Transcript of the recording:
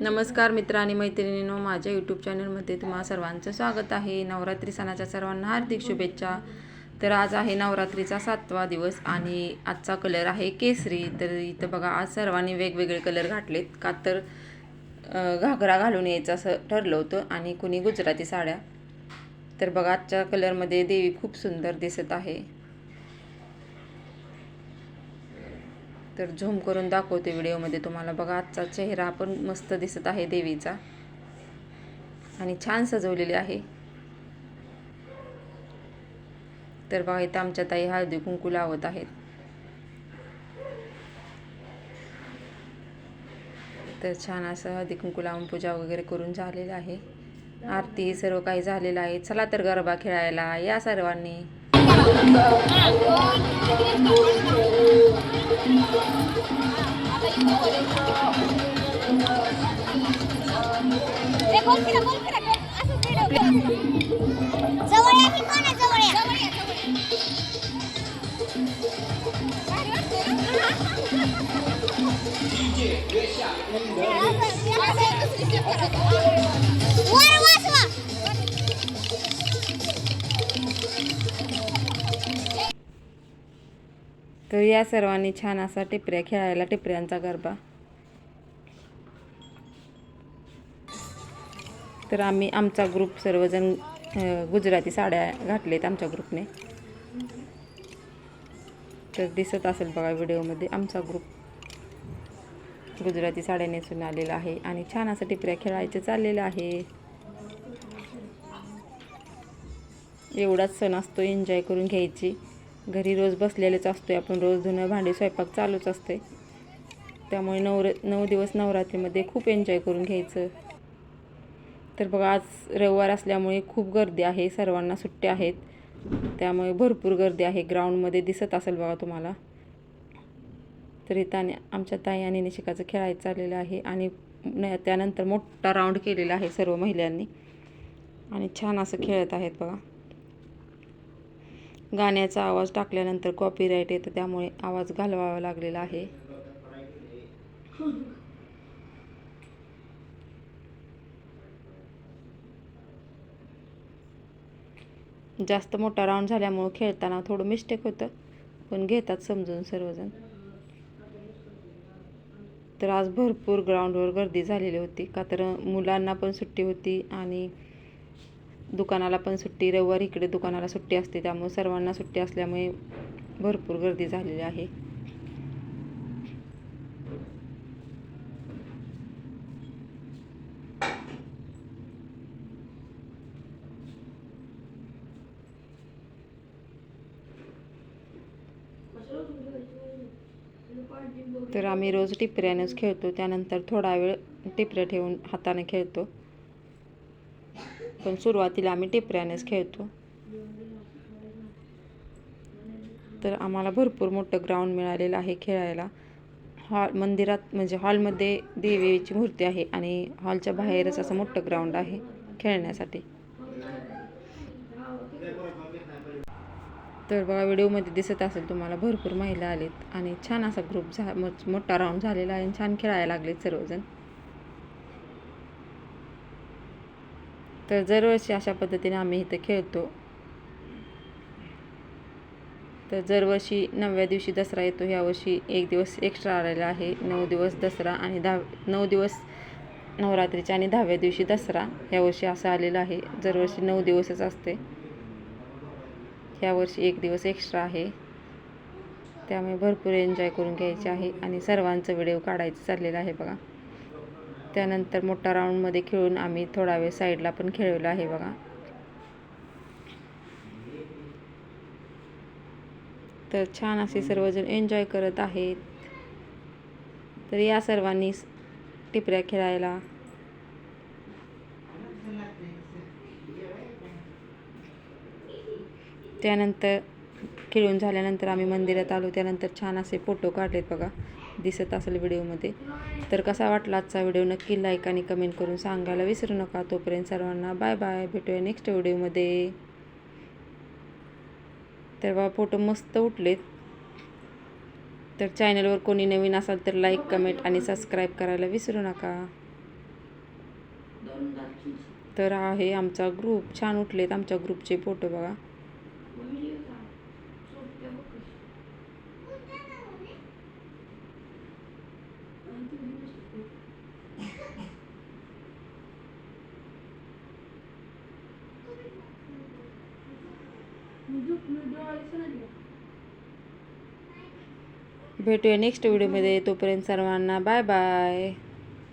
नमस्कार मित्र आणि मैत्रिणींनो माझ्या यूट्यूब चॅनलमध्ये तुम्हा सर्वांचं स्वागत आहे. नवरात्री सणाच्या सर्वांना हार्दिक शुभेच्छा. तर आज आहे नवरात्रीचा सातवा दिवस आणि आजचा कलर आहे केसरी. तर इथं बघा आज सर्वांनी वेगवेगळे कलर घातलेत. का तर घागरा घालून यायचं असं ठरलं होतं आणि कुणी गुजराती साड्या. तर बघा आजच्या कलरमध्ये देवी खूप सुंदर दिसत आहे. तर झूम करून दाखवते व्हिडिओमध्ये तुम्हाला. बघा आजचा चेहरा पण मस्त दिसत आहे देवीचा. आणि छान सजवलेली आहे. तर बघा इथं आमच्या ताई हळदी कुंकू लावत आहेत. तर छान असं हळदी कुंकू लावून पूजा वगैरे करून झालेलं आहे. आरती सर्व काही झालेलं आहे. चला तर गरबा खेळायला या सर्वांनी. What? तर या सर्वांनी छान असा टिपऱ्या खेळायला टिपऱ्यांचा गरबा. तर आम्ही आमचा ग्रुप सर्वजण गुजराती साड्या घातलेत आमच्या ग्रुपने तर दिसत असेल बघा व्हिडिओमध्ये आमचा ग्रुप गुजराती साड्या नेसून आलेला आहे आणि छान असं टिपऱ्या खेळायचं चाललेलं आहे. एवढाच सण असतो एन्जॉय करून घ्यायची. घरी रोज बसलेलेच असतो आहे आपण रोज धुणं भांडी स्वयंपाक चालूच असते त्यामुळे नवर नऊ दिवस नवरात्रीमध्ये खूप एन्जॉय करून घ्यायचं. तर बघा आज रविवार असल्यामुळे खूप गर्दी आहे. सर्वांना सुट्ट्या आहेत. त्यामुळे भरपूर गर्दी आहे. ग्राउंडमध्ये दिसत असेल बघा तुम्हाला. तर इथं आणि आमच्या ताई आणि निशिकाचं खेळायचं चाललेलं आहे आणि न त्यानंतर मोठा राऊंड केलेला आहे सर्व महिलांनी. आणि छान असं खेळत आहेत बघा. गाण्याचा आवाज टाकल्यानंतर कॉपीराईट येतं त्यामुळे आवाज घालवावा लागलेला आहे. जास्त मोठा राऊंड झाल्यामुळं खेळताना थोडं मिस्टेक होतं पण घेतात समजून सर्वजण. तर आज भरपूर ग्राउंडवर गर्दी झालेली होती का तर मुलांना पण सुट्टी होती आणि दुकानाला पण सुट्टी रविवारी इकडे दुकानाला सुट्टी असते त्यामुळे सर्वांना सुट्टी असल्यामुळे भरपूर गर्दी झालेली आहे. तर आम्ही रोज टिपऱ्यानेच खेळतो त्यानंतर थोडा वेळ टिपऱ्या ठेवून हाताने खेळतो. पण सुरुवातीला आम्ही टिपऱ्यानेच खेळतो. तर आम्हाला भरपूर मोठं ग्राउंड मिळालेलं आहे खेळायला. हॉल मंदिरात म्हणजे हॉलमध्ये देवीची मूर्ती आहे आणि हॉलच्या बाहेरच असं मोठं ग्राउंड आहे खेळण्यासाठी. तर बघा व्हिडिओमध्ये दिसत असेल तुम्हाला भरपूर महिला आलेत आणि छान असा ग्रुप झा मोठा राऊंड झालेला आहे आणि छान खेळायला लागलेत सर्वजण. तर दरवर्षी अशा पद्धतीने आम्ही इथं खेळतो. तर दरवर्षी नवव्या दिवशी दसरा येतो. यावर्षी एक दिवस एक्स्ट्रा आलेला आहे. नऊ दिवस दसरा आणि दहा नऊ दिवस नवरात्रीच्या आणि दहाव्या दिवशी दसरा यावर्षी असं आलेलं आहे. दरवर्षी नऊ दिवसच असते. यावर्षी एक दिवस एक्स्ट्रा आहे. त्यामुळे भरपूर एन्जॉय करून घ्यायचे आहे आणि सर्वांचं व्हिडिओ काढायचं चाललेलं आहे बघा. त्यानंतर मोठा राऊंडमध्ये खेळून आम्ही थोडा वेळ साईडला पण खेळवलं आहे बघा. तर छान असे सर्वजण एन्जॉय करत आहेत. तर या सर्वांनी टिपऱ्या खेळायला. त्यानंतर खेळून झाल्यानंतर आम्ही मंदिरात आलो. त्यानंतर छान असे फोटो काढलेत बघा. दिसत असेल व्हिडिओमध्ये तर कसा वाटला आजचा व्हिडिओ? नक्की लाईक आणि कमेंट करून सांगायला विसरू नका. तोपर्यंत सर्वांना बाय बाय भेटूया नेक्स्ट व्हिडिओमध्ये. तर बा फोटो मस्त उठलेत. तर चॅनलवर कोणी नवीन असाल तर लाईक कमेंट आणि सबस्क्राईब करायला विसरू नका. तर आहे आमचा ग्रुप छान उठलेत आमच्या ग्रुपचे फोटो बघा. भेटूया नेक्स्ट व्हिडिओमध्ये तोपर्यंत सर्वांना बाय बाय